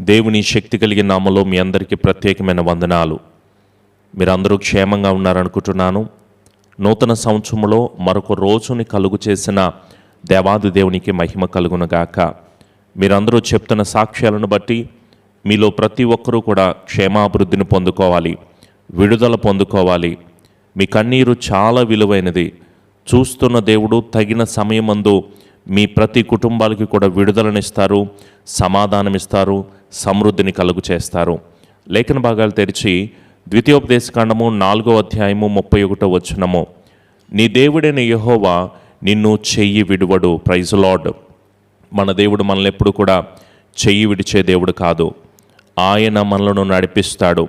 దేవుని శక్తి కలిగిన నామలో మీ అందరికీ ప్రత్యేకమైన వందనాలు. మీరందరూ క్షేమంగా ఉన్నారనుకుంటున్నాను. నూతన సంవత్సరంలో మరొక రోజుని కలుగు చేసిన దేవాది దేవునికి మహిమ కలుగునగాక మీరందరూ చెప్తున్న సాక్ష్యాలను బట్టి మీలో ప్రతి ఒక్కరూ కూడా క్షేమాభివృద్ధిని పొందుకోవాలి విడుదల పొందుకోవాలి. మీ కన్నీరు చాలా విలువైనది. చూస్తున్న దేవుడు తగిన సమయమందు మీ ప్రతి కుటుంబాలకి కూడా విడుదలనిస్తారు సమాధానమిస్తారు సమృద్ధిని కలుగు చేస్తారు. లేఖన భాగాలు తెరిచి ద్వితీయోపదేశకాండము నాలుగో అధ్యాయము ముప్పై ఒకటో వచనము. నీ దేవుడైన యహోవా నిన్ను చెయ్యి విడువడు ప్రైజ్ లార్డ్. మన దేవుడు మనల్ని ఎప్పుడు కూడా చెయ్యి విడిచే దేవుడు కాదు. ఆయన మనలను నడిపిస్తాడు.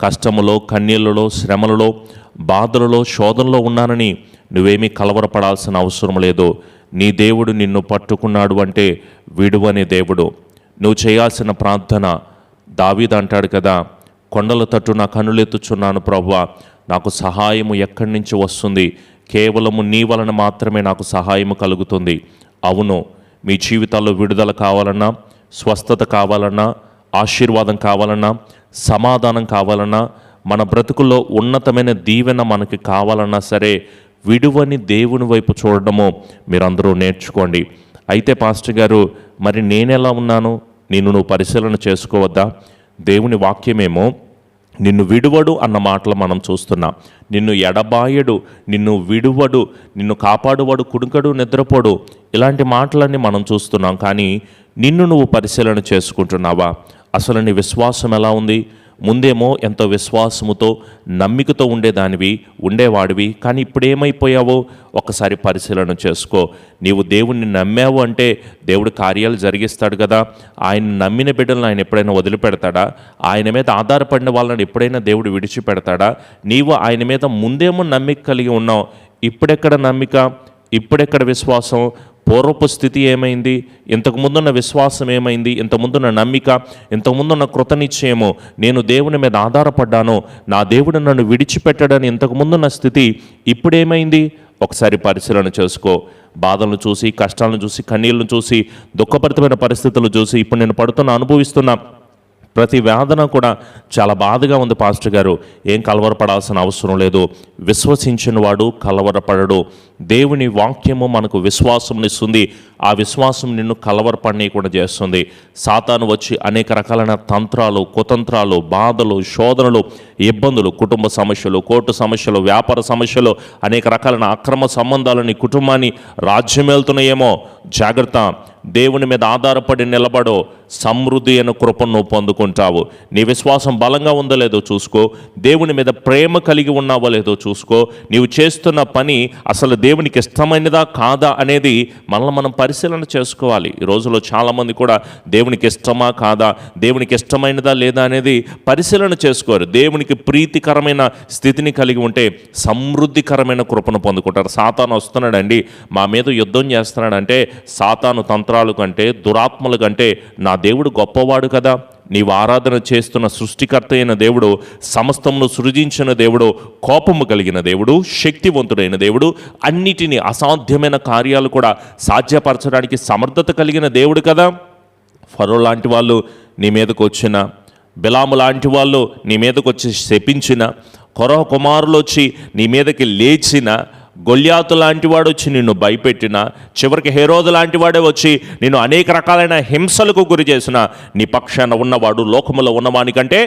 కష్టములో కన్నీళ్ళలో శ్రమలలో బాధలలో శోధనలో ఉన్నానని నువ్వేమీ కలవరపడాల్సిన అవసరం లేదు. నీ దేవుడు నిన్ను పట్టుకున్నాడు అంటే విడువని దేవుడు. నువ్వు చేయాల్సిన ప్రార్థన దావీద్ అంటాడు కదా కొండల తట్టు నా కనులెత్తుచున్నాను ప్రభువా నాకు సహాయము ఎక్కడి నుంచి వస్తుంది? కేవలము నీ వలన మాత్రమే నాకు సహాయము కలుగుతుంది. అవును మీ జీవితాల్లో విడుదల కావాలన్నా స్వస్థత కావాలన్నా ఆశీర్వాదం కావాలన్నా సమాధానం కావాలన్నా మన బ్రతుకుల్లో ఉన్నతమైన దీవెన మనకి కావాలన్నా సరే విడువని దేవుని వైపు చూడడము మీరందరూ నేర్చుకోండి. అయితే పాస్టర్ గారు మరి నేనెలా ఉన్నాను? నిన్ను నువ్వు పరిశీలన చేసుకోవద్దా? దేవుని వాక్యమేమో నిన్ను విడువడు అన్న మాటలు మనం చూస్తున్నాం. నిన్ను ఎడబాయడు నిన్ను విడువడు నిన్ను కాపాడువాడు కుడుకడు నిద్రపోడు ఇలాంటి మాటలన్నీ మనం చూస్తున్నాం. కానీ నిన్ను నువ్వు పరిశీలన చేసుకుంటున్నావా? అసలు నీ విశ్వాసం ఎలా ఉంది? ముందేమో ఎంతో విశ్వాసముతో నమ్మికతో ఉండేదానివి ఉండేవాడివి. కానీ ఇప్పుడు ఏమైపోయావో ఒకసారి పరిశీలన చేసుకో. నీవు దేవుణ్ణి నమ్మావు అంటే దేవుడు కార్యాలు జరిగిస్తాడు కదా. ఆయన నమ్మిన బిడ్డలను ఆయన ఎప్పుడైనా వదిలిపెడతాడా? ఆయన మీద ఆధారపడిన వాళ్ళని ఎప్పుడైనా దేవుడు విడిచిపెడతాడా? నీవు ఆయన మీద ముందేమో నమ్మిక కలిగి ఉన్నావు. ఇప్పుడెక్కడ నమ్మిక? ఇప్పుడెక్కడ విశ్వాసం? పూర్వపు స్థితి ఏమైంది? ఇంతకు ముందున్న విశ్వాసం ఏమైంది? ఇంతకుముందున్న నమ్మిక ఇంతకుముందున్న కృతనిశ్చయము నేను దేవుని మీద ఆధారపడ్డాను నా దేవుడు నన్ను విడిచిపెట్టడని ఇంతకుముందున్న స్థితి ఇప్పుడేమైంది? ఒకసారి పరిశీలన చేసుకో. బాధలను చూసి కష్టాలను చూసి కన్నీళ్ళను చూసి దుఃఖభరితమైన పరిస్థితులు చూసి ఇప్పుడు నేను పడుతున్న అనుభవిస్తున్న ప్రతి వేదన కూడా చాలా బాధగా ఉంది పాస్టర్ గారు. ఏం కలవరపడాల్సిన అవసరం లేదు. విశ్వసించిన వాడు కలవరపడడు. దేవుని వాక్యము మనకు విశ్వాసంనిస్తుంది ఆ విశ్వాసం నిన్ను కలవరపడనీయకుండా చేస్తుంది. సాతాను వచ్చి అనేక రకాలైన తంత్రాలు కుతంత్రాలు బాధలు శోధనలు ఇబ్బందులు కుటుంబ సమస్యలు కోర్టు సమస్యలు వ్యాపార సమస్యలు అనేక రకాలైన అక్రమ సంబంధాలు నీ కుటుంబాన్ని రాజ్యమేలుతున్నాయేమో. జాగ్రత్త. దేవుని మీద ఆధారపడి నిలబడో సమృద్ధి అయిన కృపను నువ్వు పొందుకుంటావు. నీ విశ్వాసం బలంగా ఉందో లేదో చూసుకో. దేవుని మీద ప్రేమ కలిగి ఉన్నావో లేదో చూసుకో. నీవు చేస్తున్న పని అసలు దేవునికి ఇష్టమైనదా కాదా అనేది మనల్ని మనం పరిశీలన చేసుకోవాలి. ఈ రోజులో చాలామంది కూడా దేవునికి ఇష్టమా కాదా దేవునికి ఇష్టమైనదా లేదా అనేది పరిశీలన చేసుకోరు. దేవునికి ప్రీతికరమైన స్థితిని కలిగి ఉంటే సమృద్ధికరమైన కృపను పొందుకుంటారు. సాతాను వస్తున్నాడండి మా మీద యుద్ధం చేస్తున్నాడంటే సాతాను తంత్రాలు కంటే దురాత్మల కంటే నా దేవుడు గొప్పవాడు కదా. నీవు ఆరాధన చేస్తున్న సృష్టికర్త అయిన దేవుడు సమస్తమును సృజించిన దేవుడు కోపము కలిగిన దేవుడు శక్తివంతుడైన దేవుడు అన్నిటినీ అసాధ్యమైన కార్యాలు కూడా సాధ్యపరచడానికి సమర్థత కలిగిన దేవుడు కదా. ఫరో లాంటి వాళ్ళు నీ మీదకు వచ్చిన బిలాము లాంటి వాళ్ళు నీ మీదకు వచ్చి శపించిన కొరహ కుమారులు వచ్చి నీ మీదకి లేచిన గొల్యాతు లాంటి వాడు వచ్చి నిన్ను భయపెట్టిన చివరికి హేరోదు లాంటి వాడే వచ్చి నిన్ను అనేక రకాలైన హింసలకు గురి చేసిన నీ పక్షాన ఉన్నవాడు లోకములో ఉన్నవానికంటే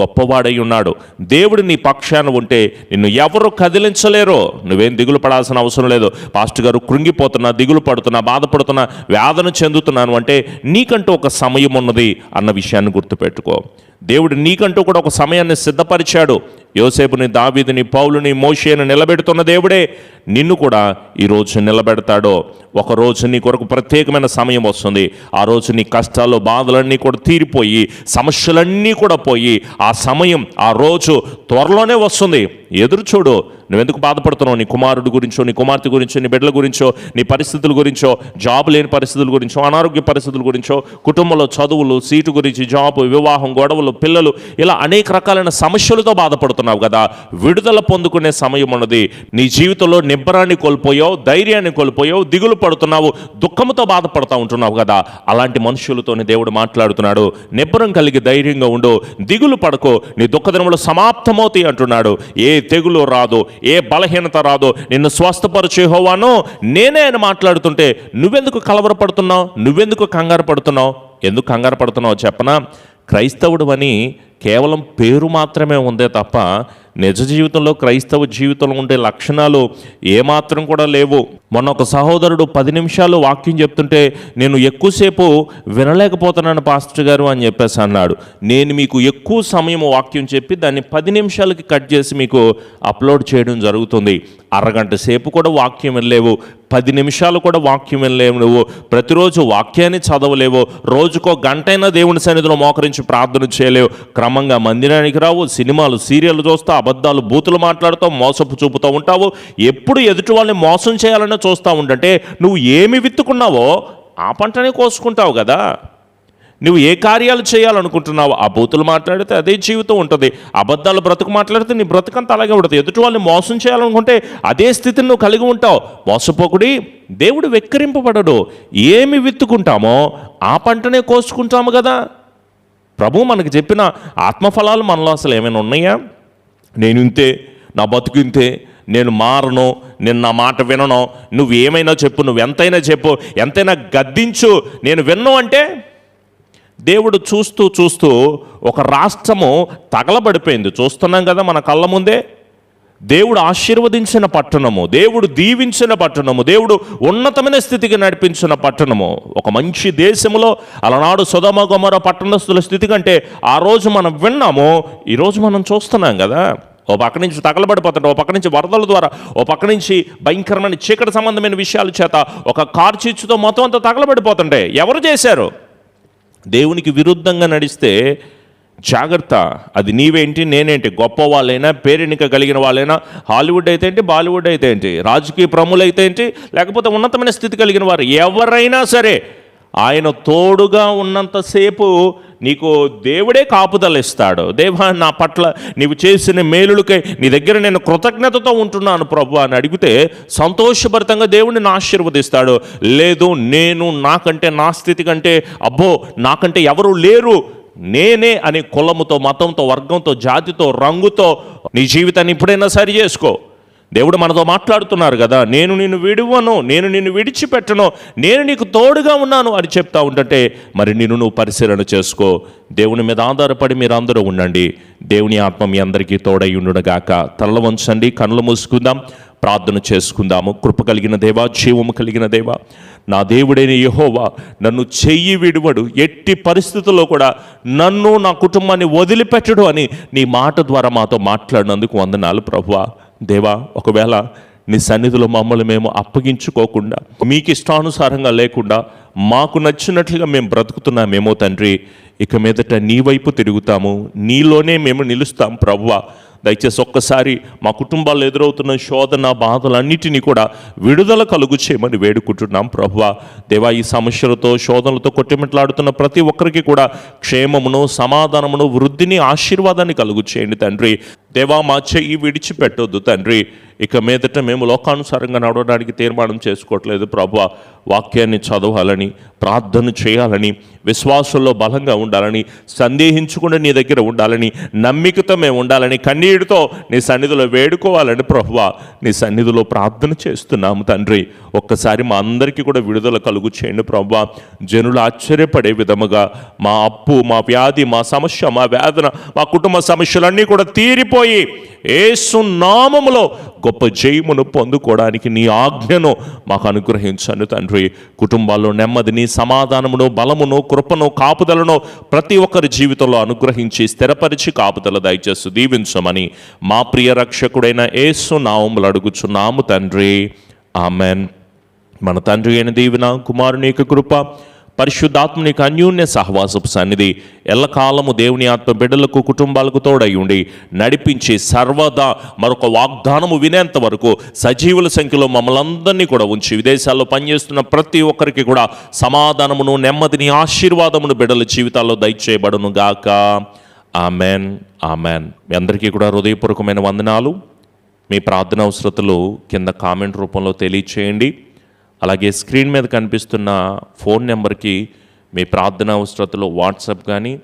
గొప్పవాడై ఉన్నాడు దేవుడు నీ పక్షాన ఉంటే నిన్ను ఎవరు కదిలించలేరో. నువ్వేం దిగులు పడాల్సిన అవసరం లేదు. పాస్టర్ గారు కృంగిపోతున్నా దిగులు పడుతున్నా బాధపడుతున్నా వేదన చెందుతున్నాను అంటే నీకంటూ ఒక సమయం ఉన్నది అన్న విషయాన్ని గుర్తుపెట్టుకో. దేవుడు నీకంటూ కూడా ఒక సమయాన్ని సిద్ధపరిచాడు. యోసేపుని దావీదిని పౌలుని మోషేను నిలబెడుతున్న దేవుడే నిన్ను కూడా ఈరోజు నిలబెడతాడో. ఒక రోజు నీ కొరకు ప్రత్యేకమైన సమయం వస్తుంది. ఆ రోజు నీ కష్టాలు బాధలన్నీ కూడా తీరిపోయి సమస్యలన్నీ కూడా పోయి ఆ సమయం ఆ రోజు త్వరలోనే వస్తుంది. ఎదురు చూడు నువ్వెందుకు బాధపడుతున్నావు? నీ కుమారుడు గురించో నీ కుమార్తె గురించో నీ బిడ్డల గురించో నీ పరిస్థితుల గురించో జాబ్ లేని పరిస్థితుల గురించో అనారోగ్య పరిస్థితుల గురించో కుటుంబంలో చదువులు సీటు గురించి జాబ్ వివాహం గొడవలు పిల్లలు ఇలా అనేక రకాలైన సమస్యలతో బాధపడుతున్నావు కదా. విడుదల పొందుకునే సమయం ఉన్నది. నీ జీవితంలో నిబ్బరాన్ని కోల్పోయావు ధైర్యాన్ని కోల్పోయావు దిగులు పడుతున్నావు దుఃఖంతో బాధపడుతూ ఉంటున్నావు కదా. అలాంటి మనుషులతోని దేవుడు మాట్లాడుతున్నాడు. నిబ్బరం కలిగి ధైర్యంగా ఉండు దిగులు పడకో నీ దుఃఖదినములు సమాప్తమవుతాయి అంటున్నాడు. ఏ తెగులు రాదు ఏ బలహీనత రాదు నిన్ను స్వస్థపరిచే హోవాను నేనే అని మాట్లాడుతుంటే నువ్వెందుకు కలవరపడుతున్నావు? నువ్వెందుకు కంగారు పడుతున్నావు? ఎందుకు కంగారు పడుతున్నావు? చెప్పనా? క్రైస్తవుడు అని కేవలం పేరు మాత్రమే ఉందే తప్ప నిజ జీవితంలో క్రైస్తవ జీవితంలో ఉండే లక్షణాలు ఏమాత్రం కూడా లేవు. మొన్న ఒక సహోదరుడు పది నిమిషాలు వాక్యం చెప్తుంటే నేను ఎక్కువసేపు వినలేకపోతున్నాను పాస్టర్ గారు అని చెప్పేసి అన్నాడు. నేను మీకు ఎక్కువ సమయం వాక్యం చెప్పి దాన్ని పది నిమిషాలకి కట్ చేసి మీకు అప్లోడ్ చేయడం జరుగుతుంది. అరగంట సేపు కూడా వాక్యం వెళ్ళలేవు పది నిమిషాలు కూడా వాక్యం వెళ్ళలేవు నువ్వు ప్రతిరోజు వాక్యాన్ని చదవలేవు. రోజుకో గంటైనా దేవుని సన్నిధిలో మోకరించి ప్రార్థన చేయలేవు. క్రమంగా మందిరానికి రావు సినిమాలు సీరియల్ చూస్తా అబద్ధాలు బూతులు మాట్లాడుతావు మోసపు చూపుతూ ఉంటావు. ఎప్పుడు ఎదుటి వాళ్ళని మోసం చేయాలని చూస్తూ ఉండంటే నువ్వు ఏమి విత్తుకున్నావో ఆ పంటనే కోసుకుంటావు కదా. నువ్వు ఏ కార్యాలు చేయాలనుకుంటున్నావు ఆ బూతులు మాట్లాడితే అదే జీవితం ఉంటుంది. అబద్ధాలు బ్రతుకు మాట్లాడితే నీ బ్రతుకంతా అలాగే ఉంటుంది. ఎదుటి వాళ్ళని మోసం చేయాలనుకుంటే అదే స్థితిని నువ్వు కలిగి ఉంటావు. మోసపోకుడి దేవుడు వెక్కిరింపబడడు. ఏమి విత్తుకుంటామో ఆ పంటనే కోసుకుంటాము కదా. ప్రభు మనకు చెప్పిన ఆత్మఫలాలు మనలో అసలు ఏమైనా ఉన్నాయా? నేను ఇంతే నా బతుకు ఇంతే నేను మారను నేను నా మాట వినను నువ్వు ఏమైనా చెప్పు నువ్వు ఎంతైనా చెప్పు ఎంతైనా గద్దించు నేను విన్ను అంటే దేవుడు చూస్తూ చూస్తూ ఒక రాష్ట్రము తగలబడిపోయింది. చూస్తున్నాం కదా మన కళ్ళ ముందే? దేవుడు ఆశీర్వదించిన పట్టణము దేవుడు దీవించిన పట్టణము దేవుడు ఉన్నతమైన స్థితికి నడిపించిన పట్టణము. ఒక మంచి దేశములో అలనాడు సుధమ గొమర పట్టణస్థుల స్థితి కంటే ఆ రోజు మనం విన్నాము ఈరోజు మనం చూస్తున్నాం కదా. ఓ పక్క నుంచి తగలబడిపోతుంటే ఓ పక్క నుంచి వరదల ద్వారా ఓ పక్క నుంచి భయంకరమైన చీకటి సంబంధమైన విషయాల చేత ఒక కారు చీచుతో మొత్తం అంతా తగలబడిపోతుంటే ఎవరు చేశారు? దేవునికి విరుద్ధంగా నడిస్తే జాగ్రత్త. అది నీవేంటి నేనేంటి? గొప్ప వాళ్ళైనా పేరెనిక కలిగిన వాళ్ళైనా హాలీవుడ్ అయితే ఏంటి బాలీవుడ్ అయితే ఏంటి రాజకీయ ప్రములు అయితే ఏంటి లేకపోతే ఉన్నతమైన స్థితి కలిగిన వారు ఎవరైనా సరే ఆయన తోడుగా ఉన్నంతసేపు నీకు దేవుడే కాపుదలిస్తాడు దేవా నా పట్ల నీవు చేసిన మేలులకై నీ దగ్గర నేను కృతజ్ఞతతో ఉంటున్నాను ప్రభు అని అడిగితే సంతోషభరితంగా దేవుడిని ఆశీర్వదిస్తాడు. లేదు నేను నాకంటే నా స్థితి కంటే అబ్బో నాకంటే ఎవరు లేరు నేనే అనే కులముతో మతంతో వర్గంతో జాతితో రంగుతో నీ జీవితాన్ని ఇప్పుడైనా సరి చేసుకో. దేవుడు మనతో మాట్లాడుతున్నారు కదా నేను నిన్ను విడువను నేను నిన్ను విడిచిపెట్టను నేను నీకు తోడుగా ఉన్నాను అని చెప్తా ఉంటే మరి నిన్ను నువ్వు పరిశీలన చేసుకో. దేవుని మీద ఆధారపడి మీరు అందరూ ఉండండి. దేవుని ఆత్మ మీ అందరికీ తోడై ఉండుగాక తల్ల వంచండి కళ్ళు మూసుకుందాం. ప్రార్థన చేసుకుందాము. కృప కలిగిన దేవా జీవము కలిగిన దేవా నా దేవుడైన యహోవా నన్ను చెయ్యి విడువడు. ఎట్టి పరిస్థితుల్లో కూడా నన్ను నా కుటుంబాన్ని వదిలిపెట్టడు అని నీ మాట ద్వారా మాతో మాట్లాడినందుకు వందనాలు ప్రభువా. దేవా ఒకవేళ నీ సన్నిధిలో మమ్మల్ని మేము అప్పగించుకోకుండా మీకు ఇష్టానుసారంగా లేకుండా మాకు నచ్చినట్లుగా మేము బ్రతుకుతున్నామేమో తండ్రి ఇక మీదట నీ వైపు తిరుగుతాము. నీలోనే మేము నిలుస్తాం ప్రవ్వా దయచేసి ఒక్కసారి మా కుటుంబాల్లో ఎదురవుతున్న శోధన బాధలన్నిటినీ కూడా విడుదల కలుగు చేయమని వేడుకుంటున్నాం. ప్రభువా దేవా ఈ సమస్యలతో శోధనలతో కొట్టిమిట్లాడుతున్న ప్రతి ఒక్కరికి కూడా క్షేమమును సమాధానమును వృద్ధిని ఆశీర్వాదాన్ని కలుగు చేయండి తండ్రి. దేవా మా చెయ్యి విడిచిపెట్టొద్దు తండ్రి. ఇక మీదట మేము లోకానుసారంగా నడవడానికి తీర్మానం చేసుకోవట్లేదు. ప్రభు వాక్యాన్ని చదవాలని ప్రార్థన చేయాలని విశ్వాసంలో బలంగా ఉండాలని సందేహించకుండా నీ దగ్గర ఉండాలని నమ్మికతో మేము ఉండాలని కన్నీటితో నీ సన్నిధిలో వేడుకోవాలని ప్రభువ నీ సన్నిధిలో ప్రార్థన చేస్తున్నాము తండ్రి. ఒక్కసారి మా అందరికీ కూడా విడుదల కలుగు చేయండి ప్రభు జనులు ఆశ్చర్యపడే విధముగా మా అప్పు మా వ్యాధి మా సమస్య మా వేదన మా కుటుంబ సమస్యలన్నీ కూడా తీరిపోయి ఏసు నామములో గొప్ప జయమును పొందుకోవడానికి నీ ఆజ్ఞను మాకు అనుగ్రహించండి తండ్రి. కుటుంబాల్లో నెమ్మదిని సమాధానమును బలమును కృపను కాపుదలను ప్రతి ఒక్కరి జీవితంలో అనుగ్రహించి స్థిరపరిచి కాపుదల దయచేస్తూ దీవించమని మా ప్రియ రక్షకుడైన ఏసు నామములు అడుగుచున్నాము తండ్రి. ఆమెన్. మన తండ్రి అయిన దీవెన కుమారుని యొక్క కృప పరిశుద్ధాత్మని యొక్క అన్యోన్య సహవాసపు సన్నిధి ఎల్లకాలము దేవుని ఆత్మ బిడ్డలకు కుటుంబాలకు తోడై ఉండి నడిపించి సర్వదా మరొక వాగ్దానము వినేంత వరకు సజీవుల సంఖ్యలో మమ్మల్ని అందరినీ కూడా ఉంచి విదేశాల్లో పనిచేస్తున్న ప్రతి ఒక్కరికి కూడా సమాధానమును నెమ్మదిని ఆశీర్వాదమును బిడ్డల జీవితాల్లో దయచేయబడును గాక ఆమెన్. ఆమెన్. మీ అందరికీ కూడా హృదయపూర్వకమైన వందనాలు. మీ ప్రార్థన అవసరతలు కింద కామెంట్ రూపంలో తెలియచేయండి. అలాగే స్క్రీన్ మీద కనిపిస్తున్న ఫోన్ నెంబర్కి మీ ప్రార్థన అవసరతలో వాట్సాప్ కానీ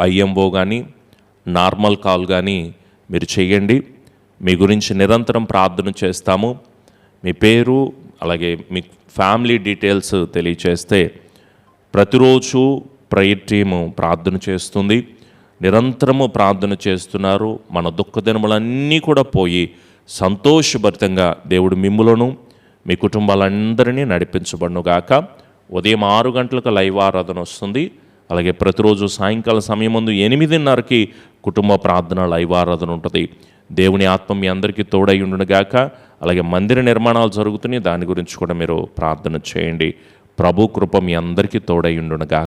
ఐఎంఓ కానీ నార్మల్ కాల్ కానీ మీరు చేయండి. మీ గురించి నిరంతరం ప్రార్థన చేస్తాము. మీ పేరు అలాగే మీ ఫ్యామిలీ డీటెయిల్స్ తెలియచేస్తే ప్రతిరోజు ప్రేయర్ టీము ప్రార్థన చేస్తుంది. నిరంతరము ప్రార్థన చేస్తున్నారు. మన దుఃఖ దినములన్నీ కూడా పోయి సంతోషభరితంగా దేవుడు మిమ్ములను మీ కుటుంబాలందరినీ నడిపించబడునుగాక. ఉదయం ఆరు గంటలకు లైవ్ ఆరాధన వస్తుంది. అలాగే ప్రతిరోజు సాయంకాలం సమయం ముందు ఎనిమిదిన్నరకి కుటుంబ ప్రార్థన లైవ్ ఆరాధన ఉంటుంది. దేవుని ఆత్మ మీ అందరికీ తోడై ఉండును అలాగే మందిర నిర్మాణాలు జరుగుతున్నాయి. దాని గురించి కూడా మీరు ప్రార్థన చేయండి. ప్రభు కృప మీ అందరికీ తోడై ఉండునుగాక.